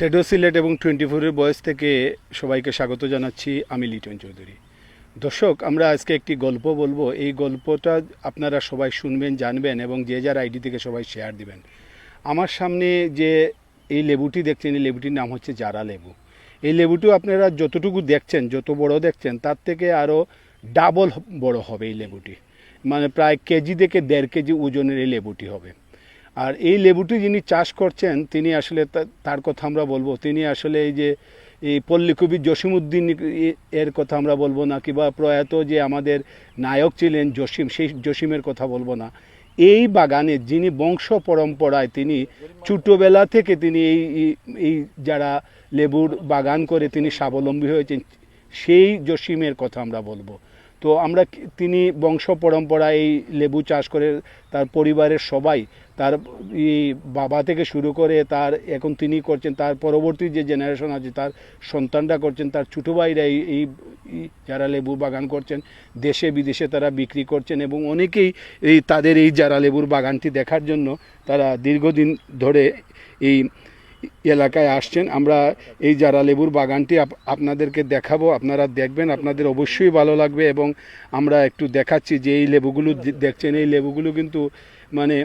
Shadow Sylhet এবং twenty ফোরের বয়স থেকে সবাইকে স্বাগত জানাচ্ছি, আমি লিটন চৌধুরী। দর্শক, আমরা আজকে একটি গল্প বলব। এই গল্পটা আপনারা সবাই শুনবেন, জানবেন এবং যে যার আইডি থেকে সবাই শেয়ার দিবেন। আমার সামনে যে এই লেবুটি দেখছেন, এই লেবুটির নাম হচ্ছে জারা লেবু। এই লেবুটি আপনারা যতটুকু দেখছেন, যত বড় দেখছেন, তার থেকে আরও ডাবল বড় হবে এই লেবুটি। মানে প্রায় কেজি থেকে দেড় কেজি ওজনের এই লেবুটি হবে। আর এই লেবুটি যিনি চাষ করছেন, তিনি আসলে তার কথা আমরা বলব। তিনি আসলে এই যে, এই পল্লীকবি জসিমউদ্দিন এর কথা আমরা বলব না, কিংবা প্রয়াত যে আমাদের নায়ক ছিলেন জসিম, সেই জসিমের কথা বলব না। এই বাগানে যিনি বংশ পরম্পরায় তিনি ছোটোবেলা থেকে তিনি এই- এই যারা লেবুর বাগান করে তিনি স্বাবলম্বী হয়েছেন, সেই জসিমের কথা আমরা বলব। তো আমরা তিনি বংশ পরম্পরা, এই লেবু চাষ করে তার পরিবারের সবাই, তার এই বাবা থেকে শুরু করে তার, এখন তিনি করছেন, তার পরবর্তী যে জেনারেশন আছে, তার সন্তানরা করছেন, তার ছোটো ভাইরা এই যারা লেবু বাগান করছেন, দেশে বিদেশে তারা বিক্রি করছেন এবং অনেকেই এই তাদের এই যারা লেবুর বাগানটি দেখার জন্য তারা দীর্ঘদিন ধরে এই এলাকায় আসছেন। আমরা এই যারা লেবুর বাগানটি আপ- আপনাদেরকে দেখাবো, আপনারা দেখবেন, আপনাদের অবশ্যই ভালো লাগবে এবং আমরা একটু দেখাচ্ছি যে এই লেবুগুলো দেখছেন, এই লেবুগুলো কিন্তু মানে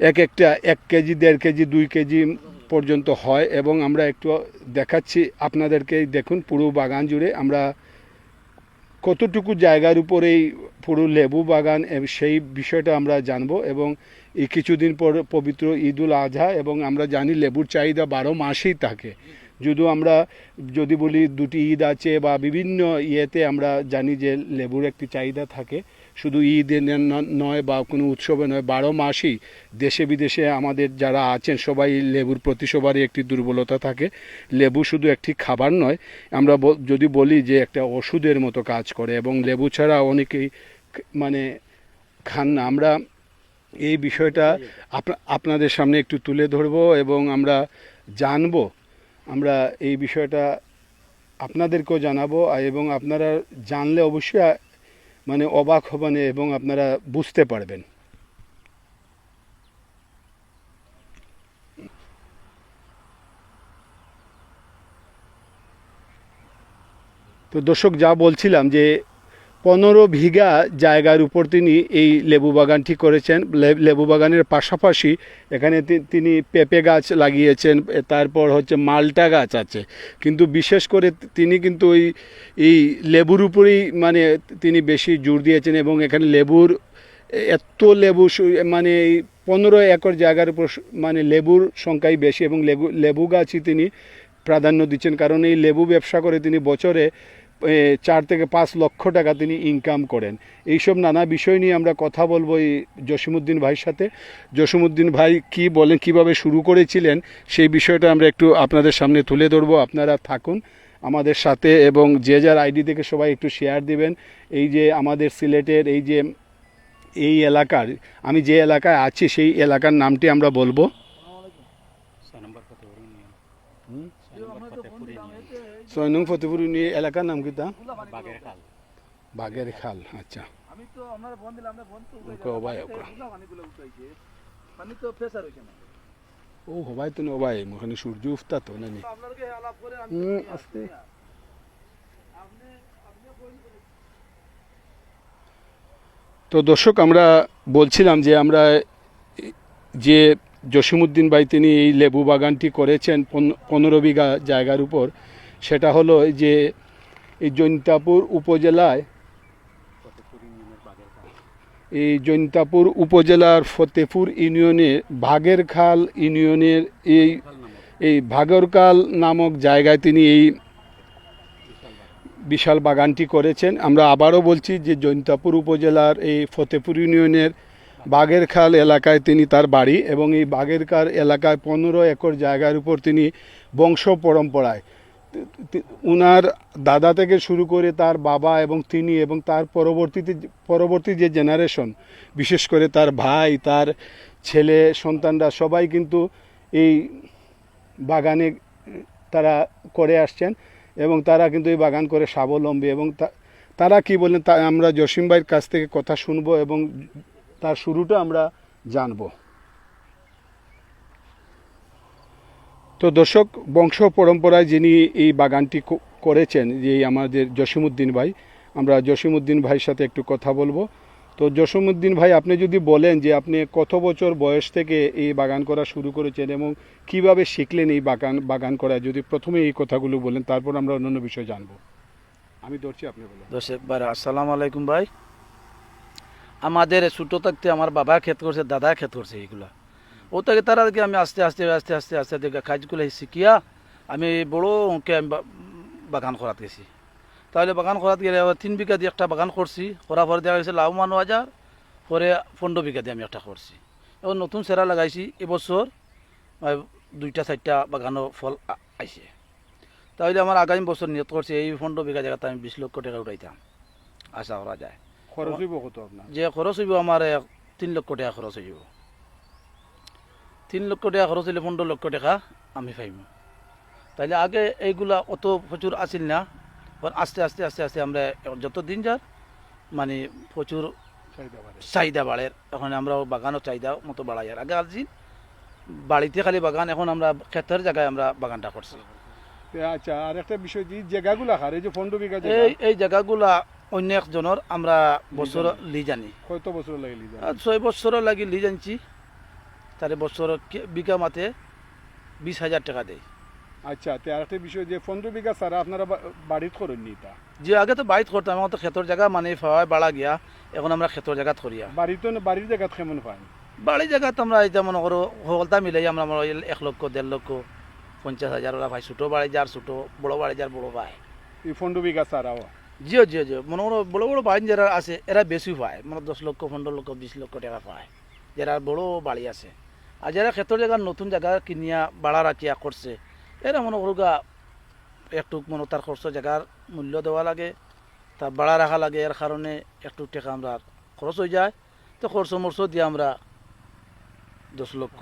এক একটা এক কেজি, দেড় কেজি, দুই কেজি পর্যন্ত হয় এবং আমরা একটু দেখাচ্ছি আপনাদেরকে। দেখুন, পুরো বাগান জুড়ে আমরা কতটুকু জায়গার উপর এই পুরো লেবু বাগান সেই বিষয়টা আমরা জানব এবং এই কিছুদিন পর পবিত্র ঈদুল আজহা এবং আমরা জানি লেবুর চাহিদা বারো মাসেই থাকে। যদিও আমরা যদি বলি দুটি ঈদ আছে বা বিভিন্ন ইয়েতে আমরা জানি যে লেবুর একটি চাহিদা থাকে, শুধু ঈদে নয় বা কোনো উৎসবে নয়, বারো মাসই দেশে বিদেশে আমাদের যারা আছেন সবাই লেবুর প্রতি সবারই একটি দুর্বলতা থাকে। লেবু শুধু একটি খাবার নয়, আমরা যদি বলি যে একটা ওষুধের মতো কাজ করে এবং লেবু ছাড়া অনেকেই মানে খান না। আমরা এই বিষয়টা আপনাদের সামনে একটু তুলে ধরবো এবং আমরা জানব। আমরা এই বিষয়টা আপনাদেরকেও জানাব এবং আপনারা জানলে অবশ্যই মানে অবাক হবেন এবং আপনারা বুঝতে পারবেন। তো দর্শক, যা বলছিলাম যে পনেরো বিঘা জায়গার উপর তিনি এই লেবু বাগানটি করেছেন। লেবু বাগানের পাশাপাশি এখানে তিনি পেঁপে গাছ লাগিয়েছেন, তারপর হচ্ছে মালটা গাছ আছে। কিন্তু বিশেষ করে তিনি কিন্তু ওই, এই লেবুর উপরেই মানে তিনি বেশি জোর দিয়েছেন এবং এখানে লেবুর এত লেবু মানে এই পনেরো একর জায়গার উপর মানে লেবুর সংখ্যাই বেশি এবং লেবু লেবু গাছই তিনি প্রাধান্য দিচ্ছেন। কারণ এই লেবু ব্যবসা করে তিনি বছরে চার থেকে পাঁচ লক্ষ টাকা তিনি ইনকাম করেন। এইসব নানা বিষয় নিয়ে আমরা কথা বলব এই জসিমুদ্দিন ভাইয়ের সাথে। জসিমুদ্দিন ভাই কি বলেন কীভাবে শুরু করেছিলেন সেই বিষয়টা আমরা একটু আপনাদের সামনে তুলে ধরবো। আপনারা থাকুন আমাদের সাথে এবং যে যার আইডি থেকে সবাই একটু শেয়ার দিবেন। এই যে আমাদের সিলেটের এই যে এই এলাকার আমি যে এলাকায় আছি সেই এলাকার নামটি আমরা বলব। ছয় নং ফতেপুর এলাকার নাম কি তা বাগের খাল আচ্ছা ও হবাই তো নবাই ওখানে সূর্য উঠতা তো নানি আস্তে। আপনি আপনি বলুন তো দর্শক আমরা বলছিলাম যে আমরা যে জসিমুদ্দিন ভাই তিনি এই লেবু বাগানটি করেছেন পন- পনেরো বিঘা জায়গার উপর সেটা হলো যে এই জৈন্তাপুর উপজেলায় এই জৈন্তাপুর উপজেলার ফতেপুর ইউনিয়নের ভাগেরখাল ইউনিয়নের এই এই ভাগরকাল নামক জায়গায় তিনি এই বিশাল বাগানটি করেছেন। আমরা আবারও বলছি যে জৈন্তাপুর উপজেলার এই ফতেপুর ইউনিয়নের বাগেরখাল এলাকায় তিনি তার বাড়ি এবং এই বাগেরখাল এলাকায় পনেরো একর জায়গার উপর তিনি বংশ পরম্পরায় উনার দাদা থেকে শুরু করে তার বাবা এবং তিনি এবং তার পরবর্তীতে পরবর্তী যে জেনারেশন, বিশেষ করে তার ভাই, তার ছেলে, সন্তানরা সবাই কিন্তু এই বাগানে তারা করে আসছেন এবং তারা কিন্তু এই বাগান করে স্বাবলম্বী এবং তারা কি বলেন তা আমরা জসিম ভাইয়ের কাছ থেকে কথা শুনব এবং তার শুরুটা আমরা জানব। তো দর্শক, বংশ পরম্পরায় যিনি এই বাগানটি করেছেন, যে আমাদের জসিমুদ্দিন ভাই, আমরা জসিমুদ্দিন ভাইয়ের সাথে একটু কথা বলব। তো জসিমুদ্দিন ভাই, আপনি যদি বলেন যে আপনি কত বছর বয়স থেকে এই বাগান করা শুরু করেছেন এবং কীভাবে শিখলেন এই বাগান বাগান করা, যদি প্রথমে এই কথাগুলো বলেন, তারপর আমরা অন্যান্য বিষয় জানব। আমি ধরছি আপনি বলেন। দর্শক ভাই আসসালামু আলাইকুম ভাই। আমাদের ছোটো থাকতে আমার বাবা ক্ষেত করছে দাদা ক্ষেত করছে এইগুলা ও থেকে তারা দেখি আমি আস্তে আস্তে আস্তে আস্তে আস্তে দেখে কাজগুলো শিখিয়া আমি বড় অঙ্কে আমি বাগান করাত গেছি। তাহলে বাগান করাত গেলে তিন বিঘা দিয়ে একটা বাগান করছি করার পরে দেখা গেছে লাভবান হাজার পরে পনেরো বিঘা দিয়ে আমি একটা করছি। এখন নতুন সেরা লাগাইছি এবছর দুইটা চারটা বাগানো ফল আইছে। তাহলে আমার আগামী বছর নিয়ত করছে এই পনেরো বিঘা জায়গাতে আমি বিশ লক্ষ টাকা উঠাইতাম আশা করা যায়। খরচ হইব কত আপনার? যে খরচ হইব আমার তিন লক্ষ টাকা খরচ হইব। তিন লক্ষ টাকা খরচ হইলে পনেরো লক্ষ টাকা আমি পাইব। তাইলে আগে এইগুলা অত প্রচুর আসিল না পর আস্তে আস্তে আস্তে আস্তে আমরা যত দিন যার মানে প্রচুর চাহিদা বাড়ে। এখন আমরা বাগানও চাহিদা মতো বাড়াই। আর আগে আসছি বাড়িতে খালি বাগান এখন আমরা ক্ষেতের জায়গায় আমরা বাগানটা করছি। আচ্ছা আর একটা বিষয় যে জায়গাগুলো হার এই যে পনেরো বিঘা এই এই জায়গাগুলা অন্য একজনের আমরা বছর লি জানি কত বছর আর ছয় বছর লাগি লি আনছি তারে বছর বিঘা মাতে বিশ হাজার টাকা দেয়। আচ্ছা তো আর একটা বিষয় যে পনেরো বিঘা সারা আপনারা বাড়িত করেন নি তা যে আগে তো বাইত করতাম এখন তো ক্ষেতর জায়গা মানে ফাওয়ায় বাড়া গিয়া এখন আমরা ক্ষেতর জায়গাত করিয়া। বাড়িতে বাড়ির জায়গাত কেমন পান বাড়ি জায়গাত আমরা এটা মনে করো হলতা মিলাই আমরা হয় এক লক্ষ দেড় লক্ষ পঞ্চাশ হাজার ওরা ভাই ছোটো বাড়ি যার ছোটো বড় বাড়ি যার বড় ভাই। এই পনেরো বিঘা সারাও? জিও জিও জিও মনে করো বড় বড় বাড়ি যারা আছে এরা বেশি পায় মানে দশ লক্ষ পনেরো লক্ষ বিশ লক্ষ টাকা পায় যারা বড় বাড়ি আছে। আর যারা ক্ষেত্র জায়গার নতুন জায়গা কিনিয়া বাড়া রাখিয়া করছে এরা মনে করো গা একটু মনে তার খরচ জায়গার মূল্য দেওয়া লাগে তার বাড়া রাখা লাগে এর কারণে একটু টাকা আমরা খরচ হয়ে যায়। তো খরচ মরচ দিয়ে আমরা দশ লক্ষ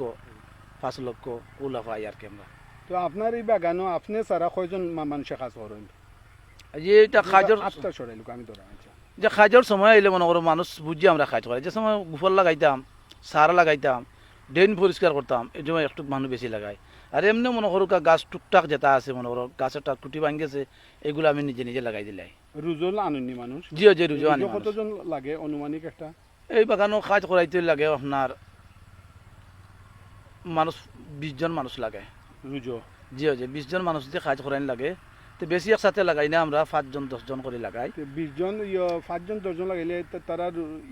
পাঁচ লক্ষ ওলা পাই আর কি আমরা। তো আপনার এই বাগানও আপনি সারা কয়জন মানুষে কাজ করেন? যে এটা আটটা সরাইল আমি ধরা যে খাইজর সময় আইলে মনে করো মানুষ বুঝি আমরা খাইজ করে। যে সময় গুফল লাগাইতাম সার লাগাইতাম ড্রেন পরিষ্কার করতাম এই সময় একটু মানুষ বেশি লাগাই আর এমনি মনে করো গাছ টুকটাক যেটা আছে মনে করো গাছের টাক টুটি ভাঙ্গেছে এগুলো আমি নিজে নিজে লাগাই দিলাই রুজল আননি মানুষ? জিও যে রুজো আনি কতজন লাগে অনুমানিক একটা? এই বাগানও কাজ করাইতে লাগে আপনার মানুষ বিশ জন মানুষ লাগে। রুজো জিও যে বিশ জন মানুষ দিয়ে কাজ করাইন লাগে তো বেশি একসাথে লাগাই না আমরা পাঁচজন দশজন করে লাগাই। বিশ জন ইয়ে, পাঁচজন দশজন লাগাইলে তারা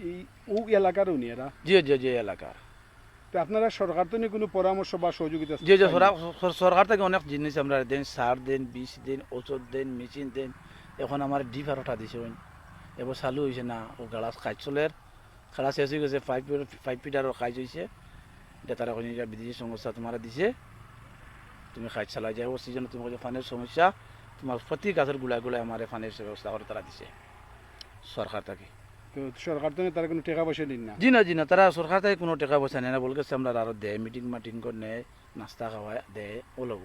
এই এলাকার উনি এরা জিও জিও যে এলাকার আপনারা সরকার তো কোনো পরামর্শ বা সহযোগিতা যে যে সরকার থেকে অনেক জিনিস আমরা দেন সার দেন বীজ দেন ওষুধ দেন মেশিন দেন। এখন আমার ডিপ আর ওঠা দিছে এবার চালু হয়েছে না ও গাড়া কাজ চলের খেলা শেষ হয়ে গেছে ফাইভ ফাইভ ফিটারও কাজ হয়েছে এটা তারা বিদেশি সংস্থা তোমার দিছে। তুমি কাজ চালাই যায় ও সিজনে তোমার যে ফানের সমস্যা তোমার প্রতি গাছেরগুলা গুলা আমার ফানের ব্যবস্থা করে তারা দিছে। সরকার থেকে তো সরকার তো তারা কোনো টাকা পয়সা দিন না। জি না জি না তারা সরকার থেকে কোনো টাকা পয়সা নেয় না বলকে আমরা দেয় মিটিং মাটিং করে নেয় নাস্তা খাওয়ায় দেয় ও লোক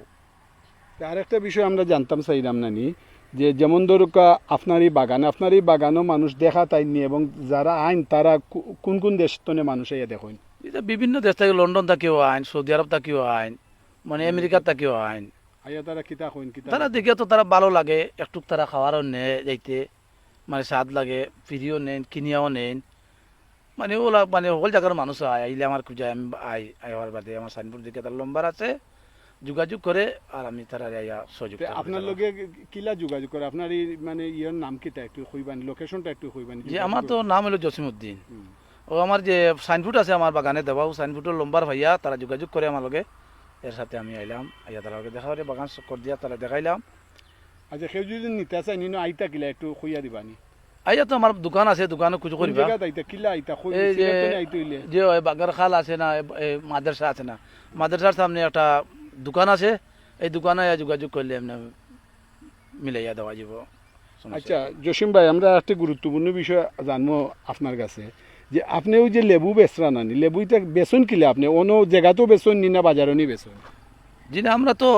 তো আরেকটা বিষয় আমরা জানতাম চাইলাম নানি যে যেমন ধরুকা আপনার এই বাগান আপনার এই বাগানও মানুষ দেখা তাইনি এবং যারা আইন তারা কোন কোন দেশ তনে মানুষ ইয়া দেখেন? এটা বিভিন্ন দেশ থেকে লন্ডন থেকেও আইন সৌদি আরব থেকেও আইন মানে আমেরিকা থেকেও আইন। আইয়া তারা কিতা তারা দেখে তো তারা ভালো লাগে একটু তারা খাওয়ারও নেয় যাইতে। মানে স্বাদ লাগে ফিরিও নেন কিনিয়াও নেন। মানে ওলা মানে হল জায়গার মানুষ আয় আইলে আমার খুঁজে আমি আই আইবার বাদে আমার সাইনবোর্ড দিকে তার লম্বার আছে যোগাযোগ করে আর আমি তারা আইয়া সহযোগ আপনার লগে। কিলা যোগাযোগ করে আপনার এই মানে ইয়ার নাম কিতা একটু কইবানি লোকেশনটা একটু কইবানি যে আমার তো নাম হলো জসিমউদ্দিন। ও আমার যে সাইনবোর্ড আছে আমার বাগানে দেওয়া ও সাইনবোর্ডের লম্বার ভাইয়া তারা যোগাযোগ করে আমার লগে এর সাথে আমি আইলাম আইয়া তারা দেখা বাগান কর দিয়া তারা দেখাইলাম আচ্ছা কেউ যদি নিতে চাই নিনো আইতা কিলা একটু কইয়া দিবানি আইয়া তো আমার দোকান আছে দোকানে খুঁজো করিবা আইতা? কিলা আইতা? এই যে ওই বাগার খাল আছে না মাদ্রাসা আছে না। মাদ্রাসার সামনে একটা দোকান আছে এই দোকানে যোগাযোগ করলে এমনি মিলাইয়া দেওয়া যাব। আচ্ছা জসিম ভাই আমরা একটা গুরুত্বপূর্ণ বিষয় জানব আপনার কাছে। যে আপনিও যে লেবু বেচরা নানি লেবুইটা বেচন কিলে আপনি? অন্য জায়গাতেও বেচন নি না বাজারও নি বেচন? জি না আমরা তো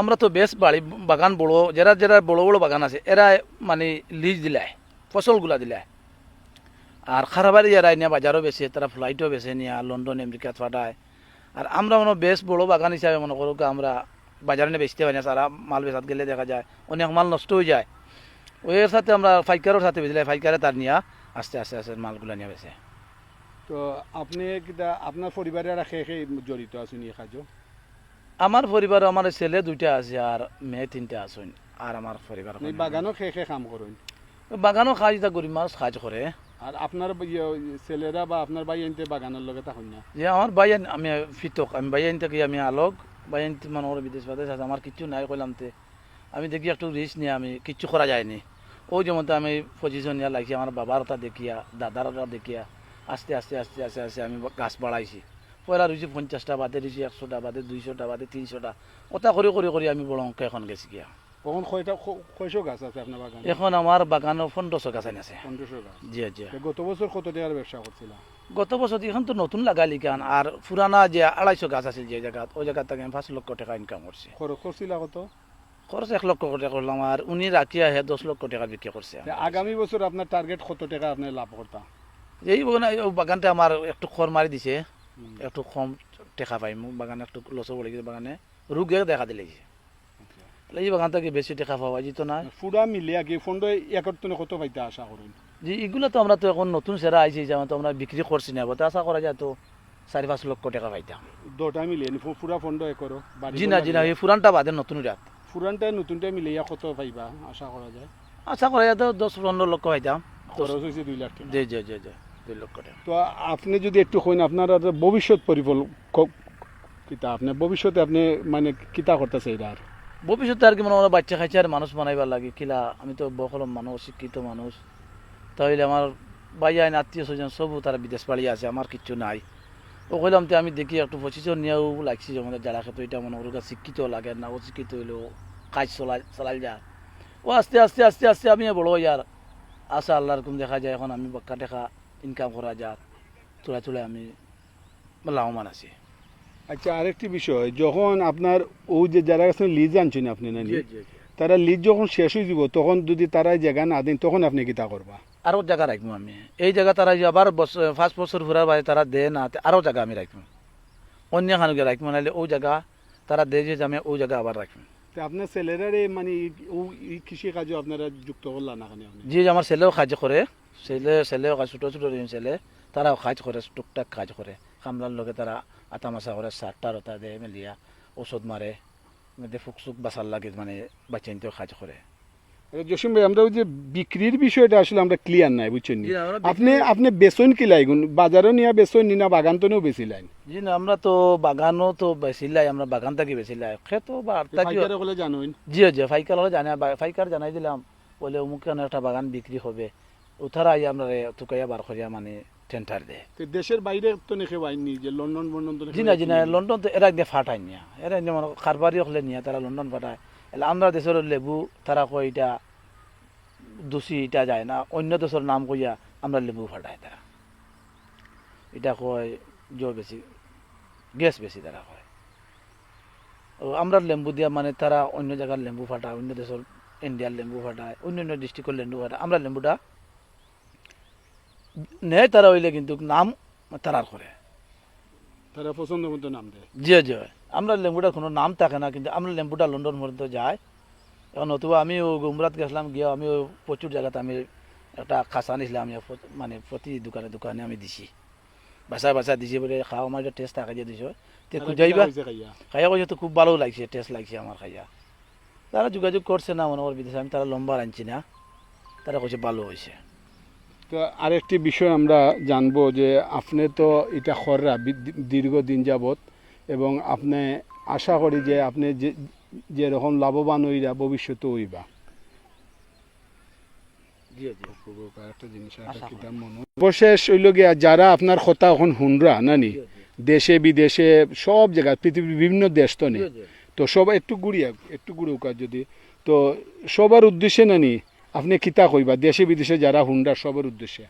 আমরা তো বেশ বাড়ি বাগান বড়, যারা যারা বড় বড় বাগান আছে, এরা মানে লিজ দিলায়, ফসলগুলা দিলায়। আর খারাবারি যারা নিয়ে বাজারও বেছে, তারা ফ্লাইটও বেছে নিয়ে লন্ডন, আমেরিকা পাঠায়। আর আমরা মনে বেশ বড় বাগান হিসাবে মনে করো আমরা বাজারে নিয়ে বেচতে পারি না, সারা মাল বেচাত গেলে দেখা যায় অনেক মাল নষ্ট হয়ে যায়। ওই সাথে আমরা ফাইকারের সাথে বেচলে ফাইকারে তার নিয়ে আস্তে আস্তে আস্তে মালগুলো নিয়ে বেছে। তো আপনি আপনার পরিবারের খেয়ে জড়িত আছেন এই কাজও? আমার পরিবার আমার ছেলে দুইটা আছে আর মেয়ে তিনটা আছেন। আর আমার পরিবার বাগানও খেয়ে খেয়ে কাম করেন? বাগানও খাজ তা গরিব মানুষ কাজ করে। আর আপনার ইয়ে ছেলেরা বা আপনার ভাই এনতে বাগানের লগে তখন না? যে আমার বাইয়ান আমি ফিতক আমি বাইয়ান থেকে আমি আলোক বাইয়ান মানুষ বিদেশ বাদেশ আছে আমার কিচ্ছু নাই কইলাম তে। আমি দেখি একটু রিস্ক নিয়ে আমি কিচ্ছু করা যায়নি। ওই যেমন আমি পজিশন নিয়ে লাগছি আমার বাবার ওটা দেখিয়া দাদার ওটা দেখিয়া আস্তে আস্তে আস্তে আস্তে আস্তে আমি গাছ বাড়াইছি। পয়লা রয়েছি পঞ্চাশটা বাদে রয়েছি একশোটা বাদে দুইশোটা বাদে তিনশোটা। ওটা করে করে করে আমি বড় অঙ্ক এখন গেছি গিয়া কখন কয়টা কয়শো গাছ আছে আপনার বাগানে এখন আমার বাগানও পনেরোশো গাছ আছে। পনেরোশো গাছ। জি জি। গত বছর কত টাকার ব্যবসা করছিল গত বছর এখন তো নতুন লাগালি কেন আর পুরানা যে আড়াইশো গাছ আছে যে জায়গা ওই জায়গা থেকে আমি পাঁচ লক্ষ টাকা ইনকাম করছি খরচ করছিল কত? খরচ এক লক্ষ টাকা করলাম আর উনি রাখিয়া হে দশ লক্ষ টাকা বিক্রি করছে আগামী বছর আপনার টার্গেট কত টাকা আপনি লাভ করতাম এই এই বাগানটা আমার একটু খর মারি দিছে। একটু কম টেকা পাই মোক বাগানে একটু লস পড়ে গেছে বাগানে রোগে দেখা দিলে এই বাগান থেকে বেশি টেকা পাওয়া যেত না ফুরা মিলিয়া কি ফন্ড একর তুমি কত পাইতে আশা করুন যে এগুলো তো আমরা তো এখন নতুন সেরা আইছি যেমন তো আমরা বিক্রি করছি না তো আশা করা যায় তো চারি পাঁচ লক্ষ টাকা পাইতাম। দুটা মিলিয়ে নি ফুরা ফন্ড একর জি না জি না এই পুরানটা বাদে নতুন রাত ফুরানটা নতুনটা মিলিয়া কত পাইবা আশা করা যায়? আশা করা যায় তো দশ পনেরো লক্ষ পাইতাম। খরচ হয়েছে দুই লাখ জি জি জি জি দুই লক্ষ টাকা। তো আপনি যদি একটু কইন আপনার ভবিষ্যৎ কিতা? আপনি ভবিষ্যতে আপনি মানে কিতা করতেছে এটা আর? ভবিষ্যতে আর কি মনে হয় বাচ্চা খাইছে আর মানুষ বানাইবার লাগে। কিলা আমি তো বকলম মানুষ শিক্ষিত মানুষ। তাহলে আমার ভাই আইন আত্মীয় স্বজন সবও তারা বিদেশ পাড়িয়ে আছে আমার কিচ্ছু নাই। ও কইলাম তো আমি দেখি একটু পঁচিশন নিয়েও লাগছি যে আমাদের যারা খেতে এটা মনে ওর শিক্ষিত লাগে না ও শিক্ষিত হইলেও কাজ চলা চালাই যা ও আস্তে আস্তে আস্তে আস্তে আমি বড় হই আর। আশা আল্লাহ রকম দেখা যায় এখন আমি বাক্কা টাকা ইনকাম করা যায় চলে চলে আমি লাভবান আছি। আচ্ছা আরেকটি বিষয় যখন আপনার ও যে যারা কাছে লিজ আনছেন আপনি না তারা লিজ যখন শেষ হয়ে যাব তখন যদি তারা জায়গা না দেন তখন আপনি কিতা করবা? আরও জায়গা রাখব আমি। এই জায়গা তারা যে আবার ফার্স্ট বছর ঘুরার বাদে তারা দে না আরও জায়গা আমি রাখব। অন্য খানুকে রাখব নাহলে ও জায়গা তারা দে যে আমি ও জায়গা আবার রাখব। তো আপনার ছেলেরা মানে কৃষি কাজও আপনারা যুক্ত করলা না যে আমার ছেলেও কাজ করে ছেলে কাজ ছোটো ছোটো ছেলে তারাও কাজ করে টুকটাক কাজ করে। কামলার লগে তারা আটা মাসা করে সারটা রতা দেয় মেলিয়া ওষুধ মারে ফুক সুক বাসার লাগে মানে বাচ্চা কাজ করে। জসিম ভাই আমরা ওই যে বিক্রির বিষয়টা আসলে আমরা ক্লিয়ার নাই বুঝছেন? আপনি আপনি বেসন কি লাইগুন বাজারও নিয়ে বেসন নি না বাগান তো বেশি লাইন জি না আমরা তো বাগানও তো বেশি লাই আমরা বাগান থাকি বেশি লাই। খেতো বা জানোই জি জি ফাইকার হলে জানে ফাইকার জানাই দিলাম বলে অমুক একটা বাগান বিক্রি হবে। উঠারা আই আমরা তুকাইয়া বার করিয়া মানে টেন্টার দে তো দেশের বাইরে তো নেখে বাইনি যে লন্ডন বন্ডন তো জি না জি না লন্ডন তো এরা একদিন ফাটাই নিয়া। এরা যেমন কারবারি হলে নিয়া তারা লন্ডন ফাটায়। এলে আমরা দেশের লেবু তারা কয় এটা দোষী এটা যায় না। অন্য দেশের নাম কইয়া আমরা লেবু ফাটাই তারা। এটা কয় জো বেশি গ্যাস বেশি তারা কয়। আমরা লেম্বু দিয়া মানে তারা অন্য জায়গার লেম্বু ফাটায় অন্য দেশের ইন্ডিয়ার লেম্বু ফাটায় অন্য অন্য ডিস্ট্রিক্টের লেম্বু ফাটায়। আমরা লেম্বুটা নেয় তারা হইলে কিন্তু নাম তারার করে। তারা পছন্দ মতো নাম দেয়। জি জি আমরা লেম্বুটার কোনো নাম থাকে না কিন্তু আমরা লেম্বুটা লন্ডন পর্যন্ত যাই। এখন অথবা আমি ও গুমরাত গেছিলাম গিয়ে আমি ও প্রচুর জায়গাতে আমি একটা খাসা নিয়েছিলাম আমি মানে প্রতি দোকানে দোকানে আমি দিছি। বাসা বাসা দিছি বলে খাওয়া আমার টেস্ট থাকে যে দিছ। তে খাইয়া? কইছে তো খুব ভালো লাগছে টেস্ট লাগছে আমার খাইয়া। তারা যোগাযোগ করছে না মনে বিদেশে আমি তারা লম্বা আনছি না। তারা কইছে ভালো হয়েছে তো আরেকটি বিষয় আমরা জানব যে আপনি তো এটা খররা দীর্ঘদিন যাবত এবং আপনি আশা করি যে আপনি যে যেরকম লাভবান হইরা ভবিষ্যতে হইবা। অবশেষ হইল গিয়া যারা আপনার কথা এখন হুনরা নানি? দেশে বিদেশে সব জায়গায় পৃথিবীর বিভিন্ন দেশ তো নেই। তো সবাই একটু ঘুরিয়া একটু ঘুরে যদি। তো সবার উদ্দেশ্যে নানি আপনি কিতা কইবা? দেশে বিদেশে যারা হুন্ডা সবার উদ্দেশ্যে।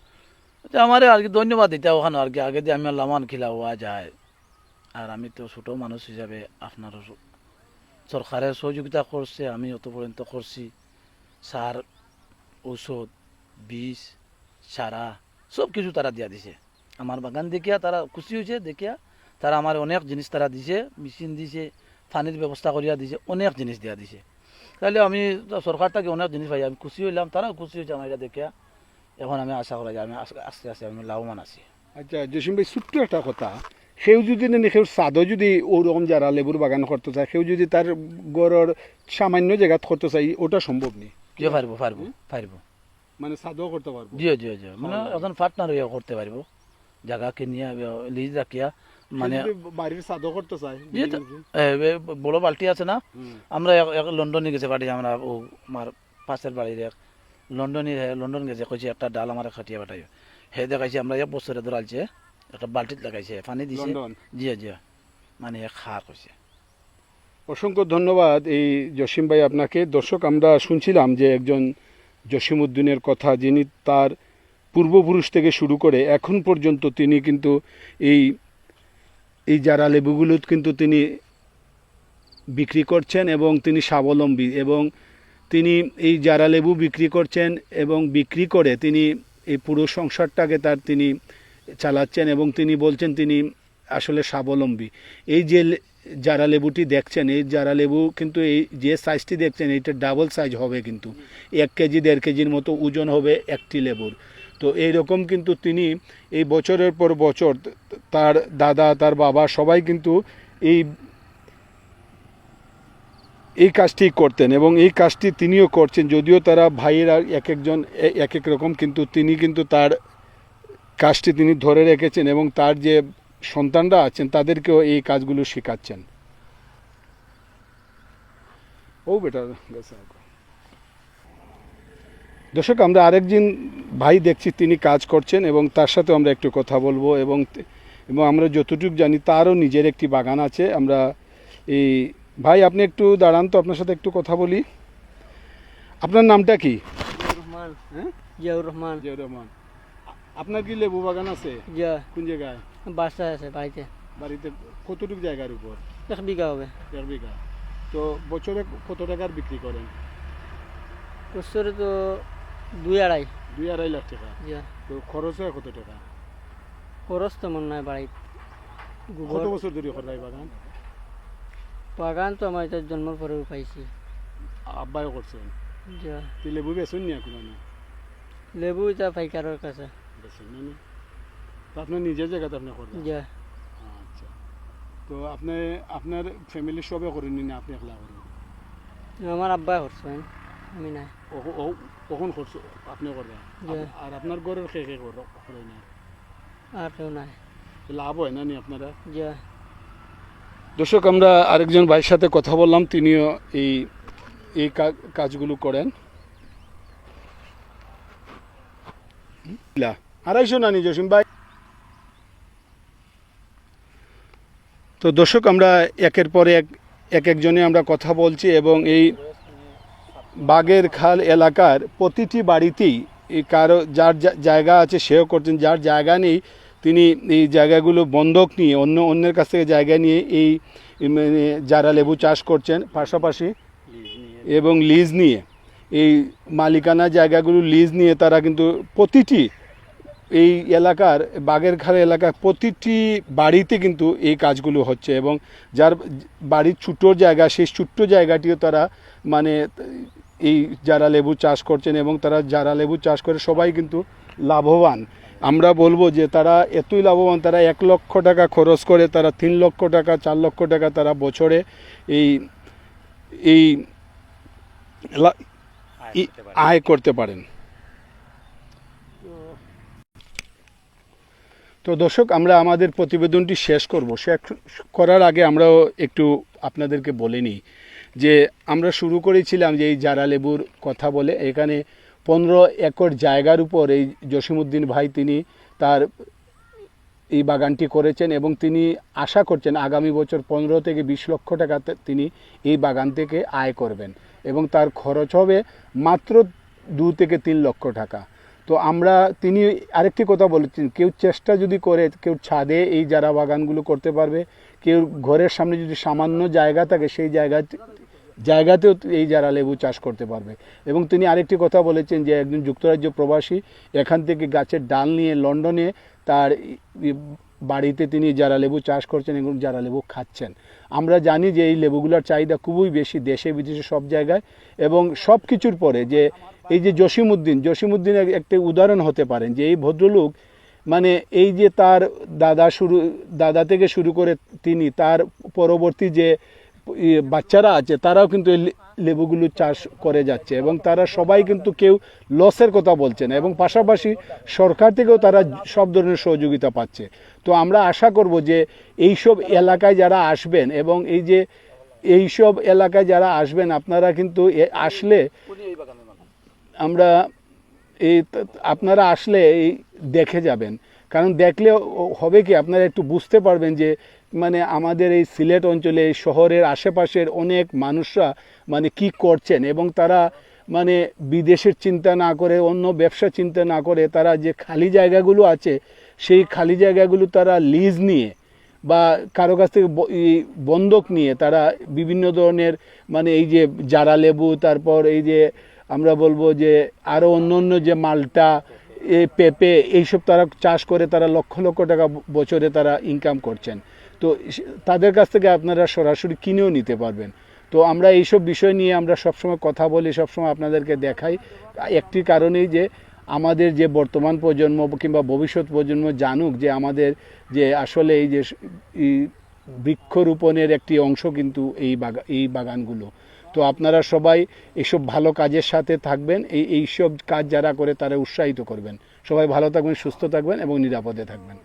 আচ্ছা, আমারে আর কি ধন্যবাদ দিতে ওখানে আর কি আগে দিয়ে আমি লামান খিলা হওয়া যায়। আর আমি তো ছোট মানুষ হিসাবে আপনার সরকারের সহযোগিতা করছে আমি অত পর্যন্ত করছি। সার ঔষধ বীজ সারা সব কিছু তারা দিয়া দিছে। আমার বাগান দেখিয়া তারা খুশি হয়েছে দেখিয়া তারা আমার অনেক জিনিস তারা দিছে মেশিন দিছে পানির ব্যবস্থা করিয়া দিছে অনেক জিনিস দিয়া দিছে। তাহলে আমি সরকার থেকে অনেক জিনিস পাই আমি খুশি হইলাম তারাও খুশি হয়েছে আমার এটা দেখে। এখন আমি আশা করা যায় আমি আস্তে আস্তে আমি লাভবান আছি। আচ্ছা জসিম ভাই ছোট্ট একটা কথা। সেও যদি সেও সাদও যদি ওরকম যারা লেবুর বাগান করতে চায় সেও যদি তার গড়ের সামান্য জায়গাত করতে চাই ওটা সম্ভব নেই যে পারব পারব পারব মানে সাদও করতে পারব? জিও জিও জিও মানে এখন পার্টনার হইয়া করতে পারব জায়গা কিনিয়া লিজ রাখিয়া মানে বাড়ির সাদও করতে চায় যে তো- এ, এ, বড় বালতি আছে না? আমরা লন্ডনে গেছে বাড়ি আমরা ও আমার পাশের বাড়ির এক লন্ডনে লন্ডন গেছে কইছে একটা ডাল আমার খাটিয়া পাঠাই হে দেখাইছে আমরা এক বছরে ধরালছে একটা বালতিত লাগাইছে পানি দিছে। জিয়া জিয়া। মানে খা কইছে। অসংখ্য ধন্যবাদ এই জসিম ভাই আপনাকে। দর্শক আমরা শুনছিলাম যে একজন জসিম উদ্দিনের কথা যিনি তার পূর্বপুরুষ থেকে শুরু করে এখন পর্যন্ত তিনি কিন্তু এই এই যারা লেবুগুলো কিন্তু তিনি বিক্রি করছেন এবং তিনি স্বাবলম্বী এবং তিনি এই যারা লেবু বিক্রি করছেন এবং বিক্রি করে তিনি এই পুরো সংসারটাকে তার তিনি চালাচ্ছেন এবং তিনি বলছেন তিনি আসলে স্বাবলম্বী। এই যে যারা লেবুটি দেখছেন, এই যারা লেবু কিন্তু এই যে সাইজটি দেখছেন, এইটা ডাবল সাইজ হবে কিন্তু। এক কেজি, দেড় কেজির মতো ওজন হবে একটি লেবুর। তো এই রকম কিন্তু তিনি এই বছরের পর বছর তার দাদা, তার বাবা সবাই কিন্তু এই এই কাজটি করতেন এবং এই কাজটি তিনিও করছেন যদিও তারা ভাইয়েরা এক একজন এক এক রকম কিন্তু তিনি কিন্তু তার কাজটি তিনি ধরে রেখেছেন এবং তার যে সন্তানরা আছেন তাদেরকেও এই কাজগুলো শেখাচ্ছেন ও বেটা, গেছে আগো। দর্শক আমরা আরেকজন ভাই দেখছি তিনি কাজ করছেন এবং তার সাথে আমরা একটু কথা বলব এবং এবং আমরা যতটুকু জানি তারও নিজের একটি বাগান আছে। আমরা এই ভাই আপনি একটু দাঁড়ান তো আপনার সাথে একটু কথা বলি। আপনার নামটা কি? রহমান। হ্যাঁ? জিয়াউর রহমান। জিয়াউর রহমান। আপনার কি লেবু বাগান আছে? জিয়া কোন জায়গায়? বাসা আছে বাড়িতে। বাড়িতে কতটুকু জায়গার উপর? এক বিঘা হবে। এক বিঘা। তো বছরে কত টাকার বিক্রি করেন? বছরে তো দুই আড়াই। দুই আড়াই লাখ টাকা। তো খরচ হয় কত টাকা? খরচ তো মনে হয় বাড়িতে কত বছর ধরে করাই বাগান? বাগান তো আমার এটা জন্মের পরেও পাইছি। আব্বাইও করছেন জিয়া তুই লেবু বেচুন নি লেবু এটা পাইকারের কাছে। বেচুন না নি? আপনার নিজের জায়গাতে আপনি জিয়া আচ্ছা। তো আপনি আপনার ফ্যামিলির সবে করেন নি না আপনি একলা করেন আমার আব্বা করছেন আমি ও- ও- কখন করছ? আপনি করবেন? আর আপনার ঘরের কে কে করে না আর কেউ নাই। লাভ হয় না নি আপনারা? দর্শক আমরা আরেকজন ভাইয়ের সাথে কথা বললাম তিনিও এই এই কাজগুলো করেন। আড়াইশো নানি জসিম ভাই তো দর্শক আমরা একের পর এক এক একজনে আমরা কথা বলছি এবং এই বাগের খাল এলাকার প্রতিটি বাড়িতেই কারও যার জায়গা আছে সেও করছেন, যার জায়গা নেই তিনি এই জায়গাগুলো বন্ধক নিয়ে অন্য অন্যের কাছ থেকে জায়গা নিয়ে এই মানে যারা লেবু চাষ করছেন পাশাপাশি এবং লিজ নিয়ে এই মালিকানা জায়গাগুলো লিজ নিয়ে তারা কিন্তু প্রতিটি এই এলাকার বাগেরখাল এলাকার প্রতিটি বাড়িতে কিন্তু এই কাজগুলো হচ্ছে এবং যার বাড়ির ছোটো জায়গা, সেই ছোট্ট জায়গাটিও তারা মানে এই যারা লেবু চাষ করছেন এবং তারা যারা লেবু চাষ করে সবাই কিন্তু লাভবান। আমরা বলব যে তারা এতই লাভবান তারা এক লক্ষ টাকা খরচ করে তারা তিন লক্ষ টাকা চার লক্ষ টাকা তারা বছরে এই এই আয় করতে পারেন। তো দর্শক আমরা আমাদের প্রতিবেদনটি শেষ করব। শেষ করার আগে আমরাও একটু আপনাদেরকে বলে নিই। যে আমরা শুরু করেছিলাম যে এই জারা লেবুর কথা বলে, এখানে পনেরো একর জায়গার উপর এই জসিমুদ্দিন ভাই তিনি তার এই বাগানটি করেছেন এবং তিনি আশা করছেন আগামী বছর পনেরো থেকে বিশ লক্ষ টাকা তিনি এই বাগান থেকে আয় করবেন এবং তার খরচ হবে মাত্র দু থেকে তিন লক্ষ টাকা। তো আমরা, তিনি আরেকটি কথা বলেছেন, কেউ চেষ্টা যদি করে, কেউ ছাদে এই যারা বাগানগুলো করতে পারবে, কেউ ঘরের সামনে যদি সামান্য জায়গা থাকে, সেই জায়গাতে জায়গাতেও এই যারা লেবু চাষ করতে পারবে। এবং তিনি আরেকটি কথা বলেছেন যে একজন যুক্তরাজ্য প্রবাসী এখান থেকে গাছের ডাল নিয়ে লন্ডনে তার বাড়িতে তিনি যারা লেবু চাষ করছেন এবং যারা লেবু খাচ্ছেন। আমরা জানি যে এই লেবুগুলোর চাহিদা খুবই বেশি দেশে বিদেশে সব জায়গায় এবং সব কিছুর পরে যে এই যে জসিমউদ্দিন এক- একটা উদাহরণ হতে পারেন যে এই ভদ্রলোক মানে এই যে তার দাদা শুরু, দাদা থেকে শুরু করে তিনি তার পরবর্তী যে বাচ্চারা আছে, তারাও কিন্তু এই লেবুগুলো চাষ করে যাচ্ছে এবং তারা সবাই কিন্তু কেউ লসের কথা বলছে না এবং পাশাপাশি সরকার থেকেও তারা সব ধরনের সহযোগিতা পাচ্ছে। তো আমরা আশা করব যে এইসব এলাকায় যারা আসবেন এবং এই যে এইসব এলাকায় যারা আসবেন, আপনারা কিন্তু আসলে আমরা এই আপনারা আসলে এই দেখে যাবেন। কারণ দেখলে হবে কি, আপনারা একটু বুঝতে পারবেন যে মানে আমাদের এই সিলেট অঞ্চলে, এই শহরের আশেপাশের অনেক মানুষরা মানে কি করছেন এবং তারা মানে বিদেশের চিন্তা না করে, অন্য ব্যবসা চিন্তা না করে, তারা যে খালি জায়গাগুলো আছে, সেই খালি জায়গাগুলো তারা লিজ নিয়ে বা কারও কাছ থেকে বন্ধক নিয়ে তারা বিভিন্ন ধরনের মানে এই যে জারা লেবু, তারপর এই যে আমরা বলব যে আরও অন্য অন্য যে মালটা পেঁপে, এইসব তারা চাষ করে তারা লক্ষ লক্ষ টাকা বছরে তারা ইনকাম করছেন। তো তাদের কাছ থেকে আপনারা সরাসরি কিনেও নিতে পারবেন। তো আমরা এইসব বিষয় নিয়ে আমরা সবসময় কথা বলি, সবসময় আপনাদেরকে দেখাই। একটি কারণেই যে আমাদের যে বর্তমান প্রজন্ম কিংবা ভবিষ্যৎ প্রজন্ম জানুক যে আমাদের যে আসলে এই যে বৃক্ষরোপণের একটি অংশ কিন্তু এই বাগা, এই বাগানগুলো। তো আপনারা সবাই এইসব ভালো কাজের সাথে থাকবেন, এই, এইসব কাজ যারা করে তারা উৎসাহিত করবেন। সবাই ভালো থাকবেন, সুস্থ থাকবেন এবং নিরাপদে থাকবেন।